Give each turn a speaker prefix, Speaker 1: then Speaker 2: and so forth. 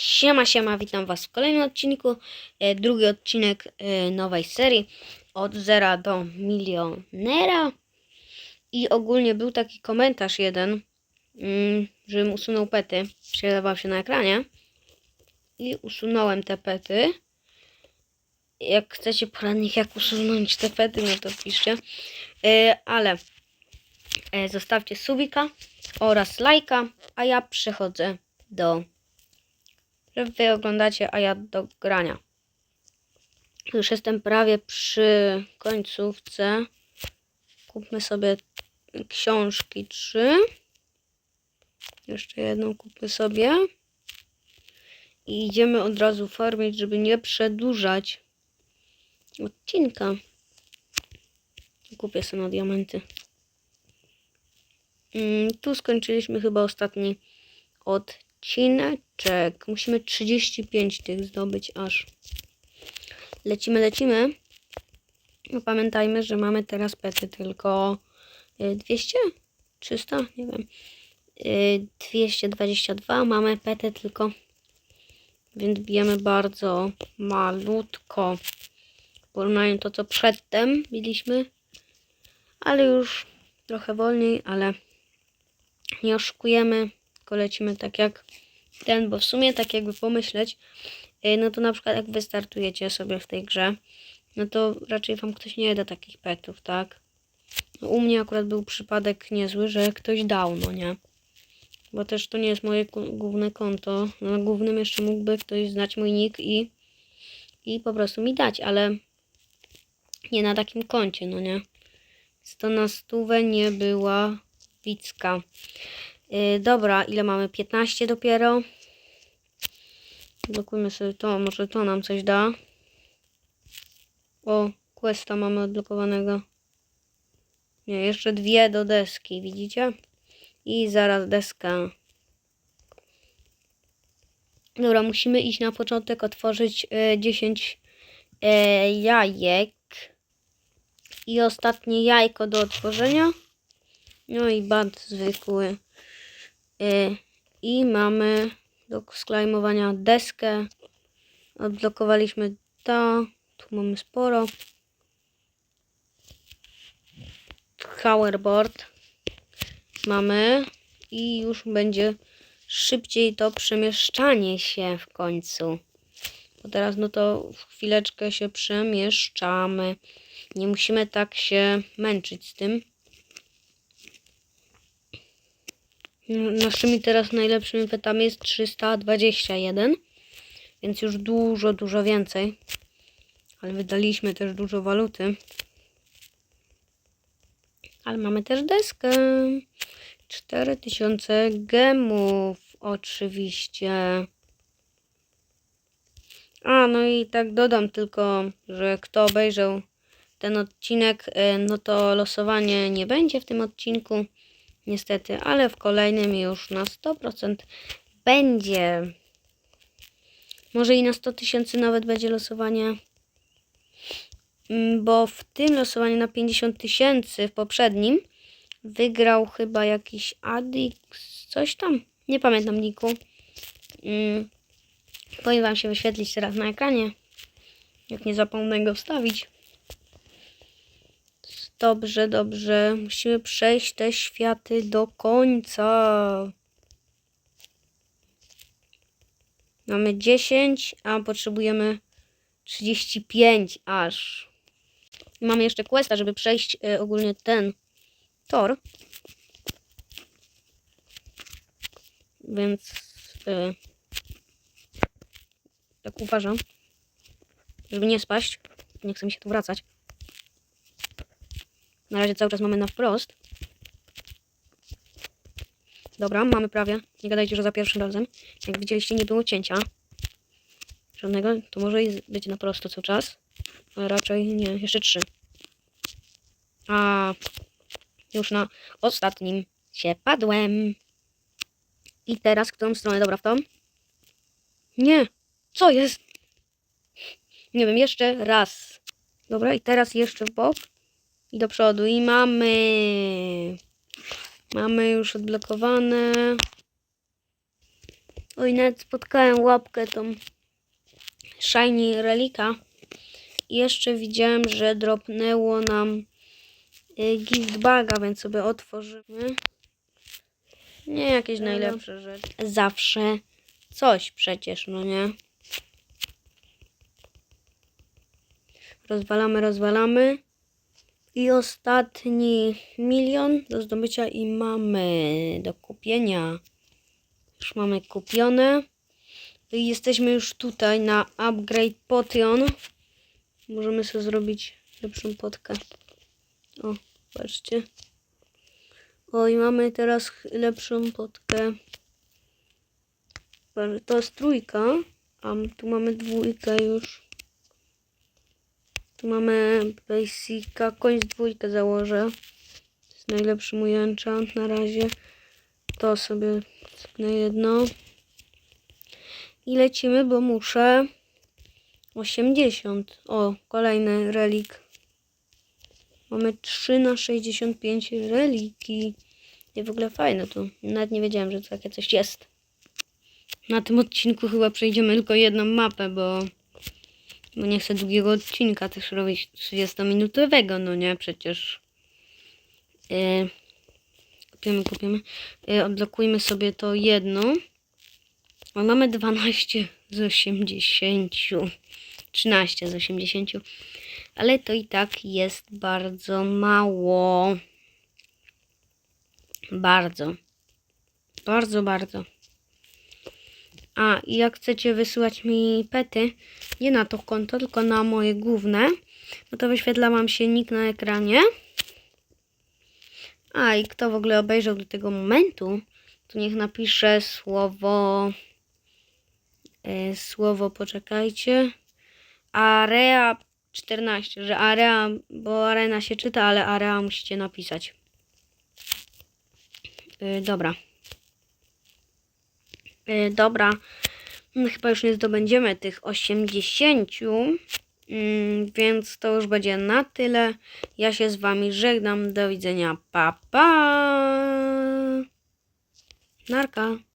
Speaker 1: Siema, siema, witam Was w kolejnym odcinku. E, drugi odcinek e, nowej serii od zera do milionera. I ogólnie był taki komentarz jeden, mm, żebym usunął pety. Przedawał się na ekranie. I usunąłem te pety. Jak chcecie poradnik, jak usunąć te pety, no to piszcie. E, ale zostawcie subika oraz lajka, a ja przechodzę do że wy oglądacie, a ja do grania. Już jestem prawie przy końcówce. Kupmy sobie książki trzy. Jeszcze jedną kupmy sobie. I idziemy od razu farmić, żeby nie przedłużać odcinka. Kupię sobie na diamenty. Mm, tu skończyliśmy chyba ostatni odcineczek. Musimy 35 tych zdobyć aż. Lecimy, lecimy. No pamiętajmy, że mamy teraz pety tylko y, 200? 300? Nie wiem. Y, 222 mamy pety tylko. Więc bijemy bardzo malutko. W porównaniu to, co przedtem biliśmy. Ale już trochę wolniej, ale nie oszukujemy, tylko lecimy tak jak ten, bo w sumie tak jakby pomyśleć, yy, no to na przykład jak wy startujecie sobie w tej grze, no to raczej wam ktoś nie da takich petów, tak? No, u mnie akurat był przypadek niezły, że ktoś dał, no nie? Bo też to nie jest moje główne konto. No, na głównym jeszcze mógłby ktoś znać mój nick i, i po prostu mi dać, ale nie na takim koncie, no nie? Więc to na stówę nie była Wicka. Yy, dobra, ile mamy? 15 dopiero. Blokujmy sobie to, może to nam coś da. O, questa mamy odblokowanego. Nie, jeszcze dwie do deski, widzicie? I zaraz deska. Dobra, musimy iść na początek, otworzyć y, 10 e, jajek. I ostatnie jajko do otworzenia. No i band zwykły. Y, I mamy do sklejmowania deskę. Odblokowaliśmy to. Tu mamy sporo. Powerboard mamy. I już będzie szybciej to przemieszczanie się w końcu. Bo teraz no to w chwileczkę się przemieszczamy. Nie musimy tak się męczyć z tym. Naszymi teraz najlepszymi petami jest 321, więc już dużo, dużo więcej. Ale wydaliśmy też dużo waluty. Ale mamy też deskę. 4000 gemów, oczywiście. A, no i tak dodam tylko, że kto obejrzał ten odcinek, e, no to losowanie nie będzie w tym odcinku niestety, ale w kolejnym już na 100% będzie. Może i na 100 tysięcy nawet będzie losowanie. Mm, Bo w tym losowaniu na 50 tysięcy w poprzednim wygrał chyba jakiś Adix, coś tam. Nie pamiętam niku. Mm, Powinien wam się wyświetlić teraz na ekranie. Jak nie zapomnę go wstawić. Dobrze, dobrze. Musimy przejść te światy do końca. Mamy 10, a potrzebujemy 35 aż. I mamy jeszcze questa, żeby przejść y, ogólnie ten tor. Więc y, tak uważam, żeby nie spaść. Nie chcę mi się tu wracać. Na razie cały czas mamy na wprost. Dobra, mamy prawie. Nie gadajcie, że za pierwszym razem. Jak widzieliście, nie było cięcia. Żadnego. To może być na prosto cały czas. Ale raczej nie. Jeszcze trzy. A już na ostatnim się padłem. I teraz którą stronę? Dobra, w tą? Nie. Co jest? Nie wiem, jeszcze raz. Dobra, i teraz jeszcze w bok. I do przodu. I mamy. Mamy już odblokowane. Oj, nawet spotkałem łapkę tą Shiny Relika. I jeszcze widziałem, że dropnęło nam y, gift baga, więc sobie otworzymy. Nie jakieś najlepsze rzeczy. Zawsze coś przecież, no nie? Rozwalamy, rozwalamy. I ostatni milion do zdobycia i mamy do kupienia. Już mamy kupione. I jesteśmy już tutaj na upgrade potion. Możemy sobie zrobić lepszą potkę. O, patrzcie. O, i mamy teraz lepszą potkę. To jest trójka, a tu mamy dwójkę już. Tu mamy basica, końc dwójkę założę. To jest najlepszy mój enchant na razie. To sobie na jedno. I lecimy, bo muszę 80. O, kolejny relik. Mamy 3 na 65 reliki. I w ogóle fajne to. Nawet nie wiedziałem, że takie coś jest. Na tym odcinku chyba przejdziemy tylko jedną mapę, bo, bo nie chcę długiego odcinka też robić 30-minutowego, no nie, przecież. Yy, kupimy, kupimy. Yy, odblokujmy sobie to jedno. A mamy 12 z 80. 13 z 80. Ale to i tak jest bardzo mało. Bardzo. Bardzo, bardzo. A, i jak chcecie wysyłać mi pety, nie na to konto, tylko na moje główne, no to wyświetla wam się nick na ekranie. A, i kto w ogóle obejrzał do tego momentu, to niech napisze słowo, e, słowo, poczekajcie, Area 14, że area, bo arena się czyta, ale area musicie napisać. Yy, dobra. Yy, dobra. No, chyba już nie zdobędziemy tych 80. Mm, więc to już będzie na tyle. Ja się z wami żegnam. Do widzenia. Pa, pa. Narka.